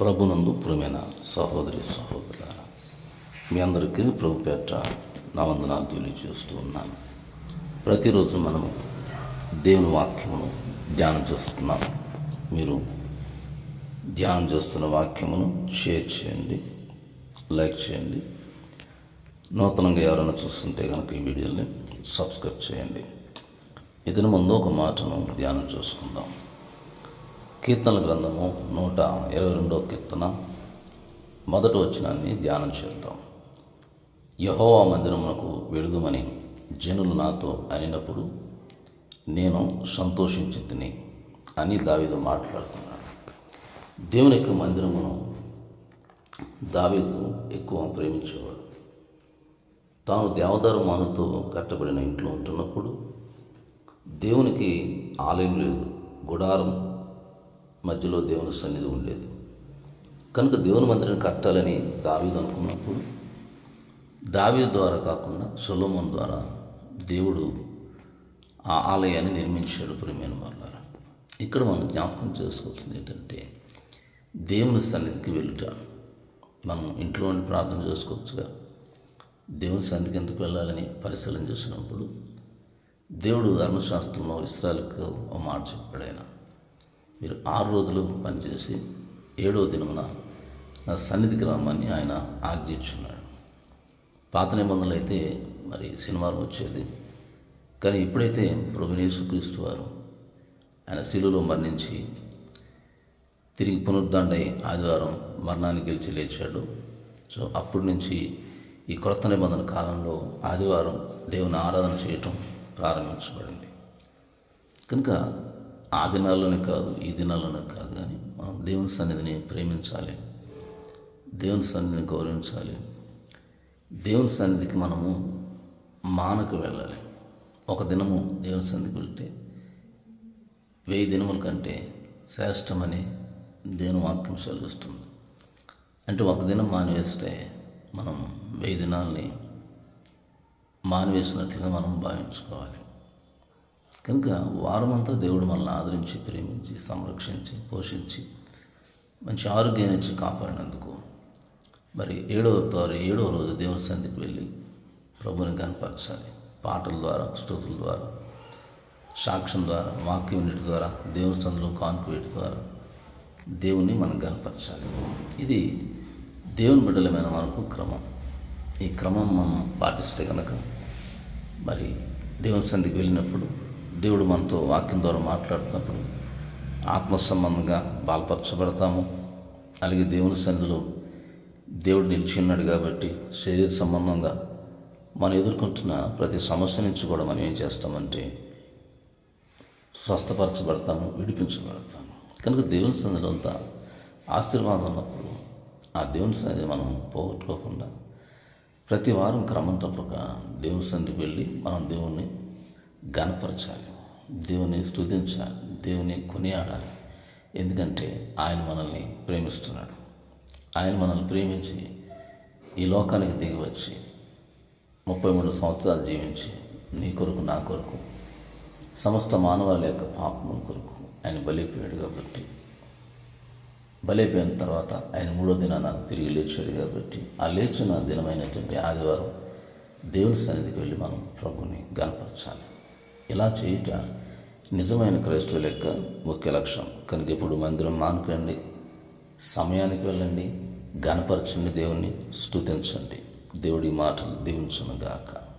ప్రభునందు పురమైన సహోదరి సహోదరుల మీ అందరికీ ప్రభు పేట నా వందనాలు తెలియజేస్తూ ఉన్నాను. ప్రతిరోజు మనము దేవుని వాక్యమును ధ్యానం చేస్తున్నాం. మీరు ధ్యానం చేస్తున్న వాక్యమును షేర్ చేయండి లైక్ చేయండి. నూతనంగా ఎవరైనా చూస్తుంటే కనుక ఈ వీడియోని సబ్స్క్రైబ్ చేయండి. ఇతని ముందు ఒక మాటను ధ్యానం చేసుకుందాం. కీర్తనల గ్రంథము నూట ఇరవై రెండో కీర్తన. మొదటి వచనాన్ని ధ్యానం చేద్దాం. యహోవా మందిరమునకు వెళుదుమని జనులు నాతో అనినప్పుడు నేను సంతోషించి తిని అని దావీదు మాట్లాడుతున్నాడు. దేవుని యొక్క మందిరమును దావీదు ఎక్కువ ప్రేమించేవాడు. తాను దేవదారు మానుతో కట్టబడిన ఇంట్లో ఉంటున్నప్పుడు దేవునికి ఆలయం లేదు గుడారం మధ్యలో దేవుని సన్నిధి ఉండేది. కనుక దేవుని మందిరం కట్టాలని దావీదు అనుకున్నప్పుడు దావీదు ద్వారా కాకుండా సులోమన్ ద్వారా దేవుడు ఆ ఆలయాన్ని నిర్మించాడు ప్రేమైన వాళ్ళ ఇక్కడ మనం జ్ఞాపకం చేసుకోవాల్సింది ఏంటంటే దేవుని సన్నిధికి వెళ్ళుట. మనం ఇంట్లో ఉండి ప్రార్థన చేసుకోవచ్చుగా. దేవుని సన్నిధికి ఎందుకు వెళ్ళాలని పరిశీలన చేసినప్పుడు దేవుడు ధర్మశాస్త్రంలో ఇస్రాయల్కు ఒక మాట చెప్పాడు ఆయన. మీరు ఆరు రోజులు పనిచేసి ఏడో దినమున నా సన్నిధికి రమ్మని ఆయన ఆజ్ఞించున్నాడు. పాత నిబంధనలు అయితే మరి శనివారం వచ్చేది. కానీ ఇప్పుడైతే ప్రభునేసుక్రీస్తు వారు ఆయన శిలువలో మరణించి తిరిగి పునరుద్ధాండై ఆదివారం మరణాన్ని గెలిచి లేచాడు. సో అప్పటి నుంచి ఈ క్రొత్త నిబంధన కాలంలో ఆదివారం దేవుని ఆరాధన చేయటం ప్రారంభించబడింది. కనుక ఆ దినాల్లోనే కాదు ఈ దినాల్లోనే కాదు కానీ మనం దేవుని సన్నిధిని ప్రేమించాలి. దేవుని సన్నిధిని గౌరవించాలి. దేవుని సన్నిధికి మనము మానకు వెళ్ళాలి. ఒక దినము దేవుని సన్నిధికి వెళ్తే వెయ్యి దినముల కంటే శ్రేష్టమని దేవుని వాక్యం సెలవిస్తుంది. అంటే ఒక దినం మానివేస్తే మనం వెయ్యి దినాల్ని మానివేసినట్లుగా మనం భావించుకోవాలి. కనుక వారమంతా దేవుడు మనల్ని ఆదరించి ప్రేమించి సంరక్షించి పోషించి మంచి ఆరోగ్యాన్ని ఇచ్చి కాపాడినందుకు. మరి ఏడవ తారు ఏడవ రోజు దేవుని సన్నిధికి వెళ్ళి ప్రభుని కనపరచాలి పాటల ద్వారా స్తుతుల ద్వారా సాక్ష్యం ద్వారా వాక్యం ద్వారా దేవుని సందులో ద్వారా దేవుని మనం కనపరచాలి ఇది దేవుని బిడ్డలమైన మనకు క్రమం. ఈ క్రమం మనం పాటిస్తే కనుక మరి దేవుని సంధికి వెళ్ళినప్పుడు దేవుడు మనతో వాక్యం ద్వారా మాట్లాడుతున్నప్పుడు ఆత్మ సంబంధంగా బలపరచబడతాము. అలాగే దేవుని సన్నిధిలో దేవుడు నిలిచిన్నాడు కాబట్టి శరీర సంబంధంగా మనం ఎదుర్కొంటున్న ప్రతి సమస్య నుంచి కూడా మనం ఏం చేస్తామంటే స్వస్థపరచబడతాము విడిపించబడతాము. కనుక దేవుని సన్నిధిలో అంతా ఆశీర్వాదం ఉన్నప్పుడు ఆ దేవుని సన్నిధి మనం పోగొట్టుకోకుండా ప్రతి వారం క్రమం తప్పక దేవుని సన్నిధికి వెళ్ళి మనం దేవుణ్ణి గనపరచాలి. దేవుని స్తుతించాలి. దేవుని కొనియాడాలి. ఎందుకంటే ఆయన మనల్ని ప్రేమిస్తున్నాడు. ఆయన మనల్ని ప్రేమించి ఈ లోకానికి దిగి వచ్చి ముప్పై మూడు సంవత్సరాలు జీవించి నీ కొరకు నా కొరకు సమస్త మానవాళి యొక్క పాపముల కొరకు ఆయన బలిపోయాడు కాబట్టి బలైపోయిన తర్వాత ఆయన మూడో దినాన తిరిగి లేచాడు కాబట్టి ఆ లేచిన దినమైనటువంటి ఆదివారం దేవుని సన్నిధికి వెళ్ళి మనం ప్రభుని గనపరచాలి. ఇలా చేయక నిజమైన క్రైస్తవుల యొక్క ముఖ్య లక్ష్యం. కనుక ఇప్పుడు మందిరం మానుకోండి సమయానికి వెళ్ళండి గనపరచండి దేవుణ్ణి స్తుతించండి. దేవుడి మాటలు దీవించునుగాక.